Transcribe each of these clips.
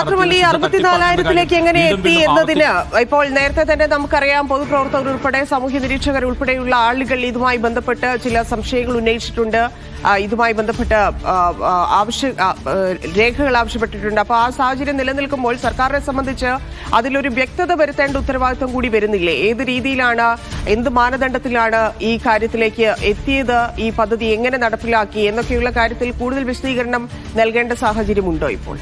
മാത്രമല്ല ഈ അറുപത്തിനാലായിരത്തിലേക്ക് എങ്ങനെ എത്തി എന്നതിന് ഇപ്പോൾ നേരത്തെ തന്നെ നമുക്കറിയാം പൊതുപ്രവർത്തകർ ഉൾപ്പെടെ സാമൂഹ്യ നിരീക്ഷകർ ഉൾപ്പെടെയുള്ള ആളുകൾ ഇതുമായി ബന്ധപ്പെട്ട് ചില സംശയങ്ങൾ ഉന്നയിച്ചിട്ടുണ്ട്. ഇതുമായി ബന്ധപ്പെട്ട് ആവശ്യ രേഖകൾ ആവശ്യപ്പെട്ടിട്ടുണ്ട്. അപ്പോൾ ആ സാഹചര്യം നിലനിൽക്കുമ്പോൾ സർക്കാരിനെ സംബന്ധിച്ച് അതിലൊരു വ്യക്തത വരുത്തേണ്ട ഉത്തരവാദിത്വം കൂടി വരുന്നില്ലേ? ഏത് രീതിയിലാണ് എന്ത് മാനദണ്ഡത്തിലാണ് ഈ കാര്യത്തിലേക്ക് എത്തിയത്? ഈ പദ്ധതി എങ്ങനെ നടപ്പിലാക്കി? എന്നൊക്കെയുള്ള കാര്യത്തിൽ കൂടുതൽ വിശദീകരണം നൽകേണ്ട സാഹചര്യമുണ്ടോ ഇപ്പോൾ?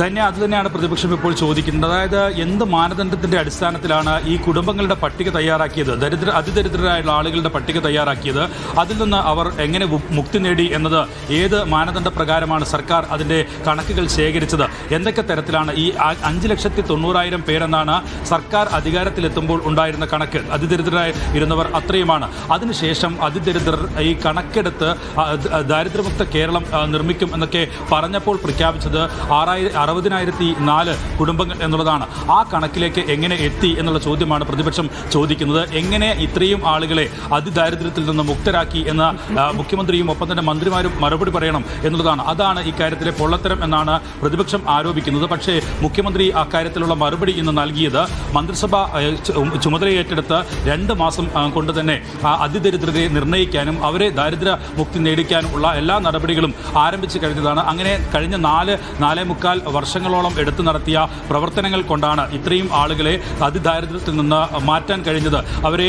ധന്യ അത് തന്നെയാണ് പ്രതിപക്ഷം ഇപ്പോൾ ചോദിക്കുന്നത്. അതായത് എന്ത് മാനദണ്ഡത്തിന്റെ അടിസ്ഥാനത്തിലാണ് ഈ കുടുംബങ്ങളുടെ പട്ടിക തയ്യാറാക്കിയത്? ദരിദ്ര അതിദരിദ്രരായുള്ള ആളുകളുടെ പട്ടിക തയ്യാറാക്കിയത്. അതിൽ നിന്ന് അവർ എങ്ങനെ മുക്തി നേടി എന്നത് ഏത് മാനദണ്ഡ പ്രകാരമാണ് സർക്കാർ അതിന്റെ കണക്കുകൾ ശേഖരിച്ചത്? എന്തൊക്കെ തരത്തിലാണ് ഈ അഞ്ച് ലക്ഷത്തി തൊണ്ണൂറായിരം പേരെന്നാണ് സർക്കാർ അധികാരത്തിലെത്തുമ്പോൾ ഉണ്ടായിരുന്ന കണക്ക്. അതിദരിദ്രരായി ഇരുന്നവർ അത്രയുമാണ്. അതിനുശേഷം അതിദരിദ്രർ ഈ കണക്കെടുത്ത് ദാരിദ്ര്യമുക്ത കേരളം നിർമ്മിക്കും എന്നൊക്കെ പറഞ്ഞപ്പോൾ പ്രഖ്യാപിച്ചത് ആറായിരം അറുപതിനായിരത്തി നാല് കുടുംബങ്ങൾ എന്നുള്ളതാണ്. ആ കണക്കിലേക്ക് എങ്ങനെ എത്തി എന്നുള്ള ചോദ്യമാണ് പ്രതിപക്ഷം ചോദിക്കുന്നത്. എങ്ങനെ ഇത്രയും ആളുകളെ അതിദാരിദ്ര്യത്തിൽ നിന്ന് മുക്തരാക്കി എന്ന മുഖ്യമന്ത്രിയും ഒപ്പം തന്നെ മന്ത്രിമാരും മറുപടി പറയണം എന്നുള്ളതാണ്. അതാണ് ഇക്കാര്യത്തിലെ പൊള്ളത്തരം എന്നാണ് പ്രതിപക്ഷം ആരോപിക്കുന്നത്. പക്ഷേ മുഖ്യമന്ത്രി അക്കാര്യത്തിലുള്ള മറുപടി ഇന്ന് നൽകിയത് മന്ത്രിസഭ ചുമതല ഏറ്റെടുത്ത് രണ്ട് മാസം കൊണ്ട് തന്നെ ആ, അതിദരിദ്രരെ നിർണയിക്കാനും അവരെ ദാരിദ്ര്യ മുക്തി നേടിക്കാനുമുള്ള എല്ലാ നടപടികളും ആരംഭിച്ചു കഴിഞ്ഞതാണ്. അങ്ങനെ കഴിഞ്ഞ നാല് നാലേ മുക്കാൽ വർഷങ്ങളോളം എടുത്തു നടത്തിയ പ്രവർത്തനങ്ങൾ കൊണ്ടാണ് ഇത്രയും ആളുകളെ അതിദാരിദ്ര്യത്തിൽ നിന്ന് മാറ്റാൻ കഴിഞ്ഞത്. അവരെ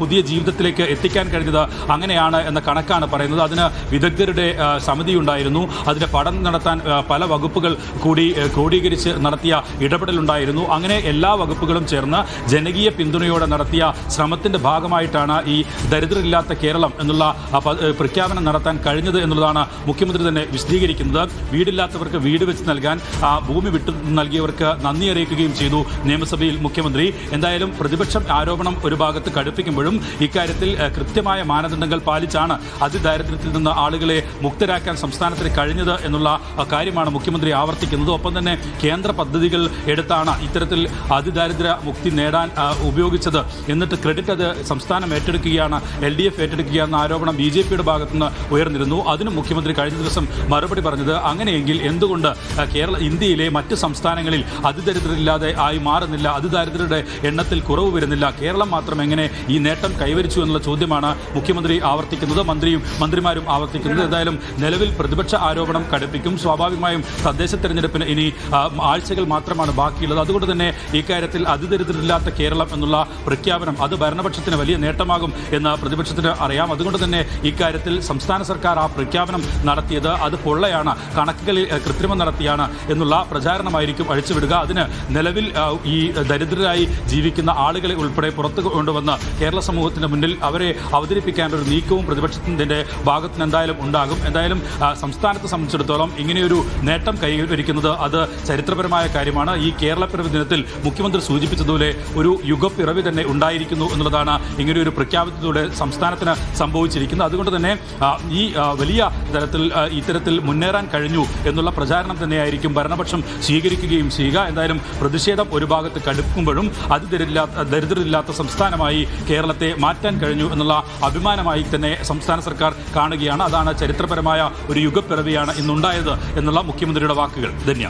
പുതിയ ജീവിതത്തിലേക്ക് എത്തിക്കാൻ കഴിഞ്ഞത് അങ്ങനെയാണ് എന്ന കണക്കാണ് പറയുന്നത്. അതിന് വിദഗ്ധരുടെ സമിതി ഉണ്ടായിരുന്നു. അതിന്റെ പഠനം നടത്താൻ പല വകുപ്പുകൾ കൂടി ക്രോഡീകരിച്ച് നടത്തിയ ഇടപെടലുണ്ടായിരുന്നു. അങ്ങനെ എല്ലാ വകുപ്പുകളും ചേർന്ന് ജനകീയ പിന്തുണയോടെ നടത്തിയ ശ്രമത്തിന്റെ ഭാഗമായിട്ടാണ് ഈ ദരിദ്രരില്ലാത്ത കേരളം എന്നുള്ള പ്രഖ്യാപനം നടത്താൻ കഴിഞ്ഞത് എന്നുള്ളതാണ് മുഖ്യമന്ത്രി തന്നെ വിശദീകരിക്കുന്നത്. വീടില്ലാത്തവർക്ക് വീട് വെച്ച് നൽകാൻ ഭൂമി വിട്ടു നൽകിയവർക്ക് നന്ദി അറിയിക്കുകയും ചെയ്തു നിയമസഭയിൽ മുഖ്യമന്ത്രി. എന്തായാലും പ്രതിപക്ഷം ആരോപണം ഒരു ഭാഗത്ത് കടുപ്പിക്കുമ്പോഴും ഇക്കാര്യത്തിൽ കൃത്യമായ മാനദണ്ഡങ്ങൾ പാലിച്ചാണ് അതിദാരിദ്ര്യത്തിൽ നിന്ന് ആളുകളെ മുക്തരാക്കാൻ സംസ്ഥാനത്തിന് കഴിഞ്ഞത് എന്നുള്ള കാര്യമാണ് മുഖ്യമന്ത്രി ആവർത്തിക്കുന്നത്. ഒപ്പം തന്നെ കേന്ദ്ര പദ്ധതികൾ എടുത്താണ് ഇത്തരത്തിൽ അതിദാരിദ്ര്യ മുക്തി നേടാൻ ആ, ഉപയോഗിച്ചത്. എന്നിട്ട് ക്രെഡിറ്റ് അത് സംസ്ഥാനം ഏറ്റെടുക്കുകയാണ് എൽ ഡി എഫ് ഏറ്റെടുക്കുകയെന്ന ആരോപണം ബി ജെ പിയുടെ ഭാഗത്തുനിന്ന് ഉയർന്നിരുന്നു. അതിന് മുഖ്യമന്ത്രി കഴിഞ്ഞ ദിവസം മറുപടി പറഞ്ഞത് അങ്ങനെയെങ്കിൽ എന്തുകൊണ്ട് കേരള ഇന്ത്യയിലെ മറ്റ് സംസ്ഥാനങ്ങളിൽ അതിദരിദ്രരില്ലാതെ ആയി മാറുന്നില്ല അതിദാരിദ്ര്യരുടെ എണ്ണത്തിൽ കുറവ് വരുന്നില്ല. കേരളം മാത്രം എങ്ങനെ ഈ നേട്ടം കൈവരിച്ചു എന്നുള്ള ചോദ്യമാണ് മുഖ്യമന്ത്രി ആവർത്തിക്കുന്നത്. മന്ത്രിയും മന്ത്രിമാരും ആവർത്തിക്കുന്നത്. എന്തായാലും നിലവിൽ പ്രതിപക്ഷ ആരോപണം കടുപ്പിക്കും. സ്വാഭാവികമായും തദ്ദേശ തെരഞ്ഞെടുപ്പിന് ഇനി ആഴ്ചകൾ മാത്രമാണ് ബാക്കിയുള്ളത്. അതുകൊണ്ട് തന്നെ ഇക്കാര്യത്തിൽ അതിദരിദ്രരില്ലാത്ത കേരളം എന്നുള്ള പ്രഖ്യാപനം അത് ഭരണപക്ഷത്തിന് വലിയ നേട്ടമാകും എന്ന് പ്രതിപക്ഷത്തിന് അറിയാം. അതുകൊണ്ട് തന്നെ ഇക്കാര്യത്തിൽ സംസ്ഥാന സർക്കാർ ആ പ്രഖ്യാപനം നടത്തിയത് അത് പൊള്ളയാണ്. കണക്കുകളിൽ കൃത്രിമം നടത്തിയാണ് എന്നുള്ള പ്രചാരണമായിരിക്കും അഴിച്ചുവിടുക. അതിന് നിലവിൽ ഈ ദരിദ്രരായി ജീവിക്കുന്ന ആളുകളെ ഉൾപ്പെടെ പുറത്തു കൊണ്ടുവന്ന് കേരള സമൂഹത്തിന്റെ മുന്നിൽ അവരെ അവതരിപ്പിക്കാൻ ഒരു നീക്കവും പ്രതിപക്ഷത്തിന്റെ ഭാഗത്തിന് എന്തായാലും ഉണ്ടാകും. എന്തായാലും സംസ്ഥാനത്തെ സംബന്ധിച്ചിടത്തോളം ഇങ്ങനെയൊരു നേട്ടം കൈവരിക്കുന്നത് അത് ചരിത്രപരമായ കാര്യമാണ്. ഈ കേരള പിറവി ദിനത്തിൽ മുഖ്യമന്ത്രി സൂചിപ്പിച്ചതുപോലെ ഒരു യുഗപ്പിറവി തന്നെ ഉണ്ടായിരിക്കുന്നു എന്നുള്ളതാണ് ഇങ്ങനെയൊരു പ്രഖ്യാപനത്തിലൂടെ സംസ്ഥാനത്തിന് സംഭവിച്ചിരിക്കുന്നത്. അതുകൊണ്ട് തന്നെ ഈ വലിയ തരത്തിൽ ഇത്തരത്തിൽ മുന്നേറാൻ കഴിഞ്ഞു എന്നുള്ള പ്രചാരണം തന്നെയായിരിക്കും ഭരണപക്ഷം സ്വീകരിക്കുകയും ചെയ്യുക. എന്തായാലും പ്രതിഷേധം ഒരു ഭാഗത്ത് കടുക്കുമ്പോഴും അതിദരില്ലാത്ത ദരിദ്രരില്ലാത്ത സംസ്ഥാനമായി കേരളത്തെ മാറ്റാൻ കഴിഞ്ഞു എന്നുള്ള അഭിമാനമായി തന്നെ സംസ്ഥാന സർക്കാർ കാണുകയാണ്. അതാണ് ചരിത്രപരമായ ഒരു യുഗപ്പിറവിയാണ് ഇന്നുണ്ടായത് എന്നുള്ള മുഖ്യമന്ത്രിയുടെ വാക്കുകൾ. ധന്യ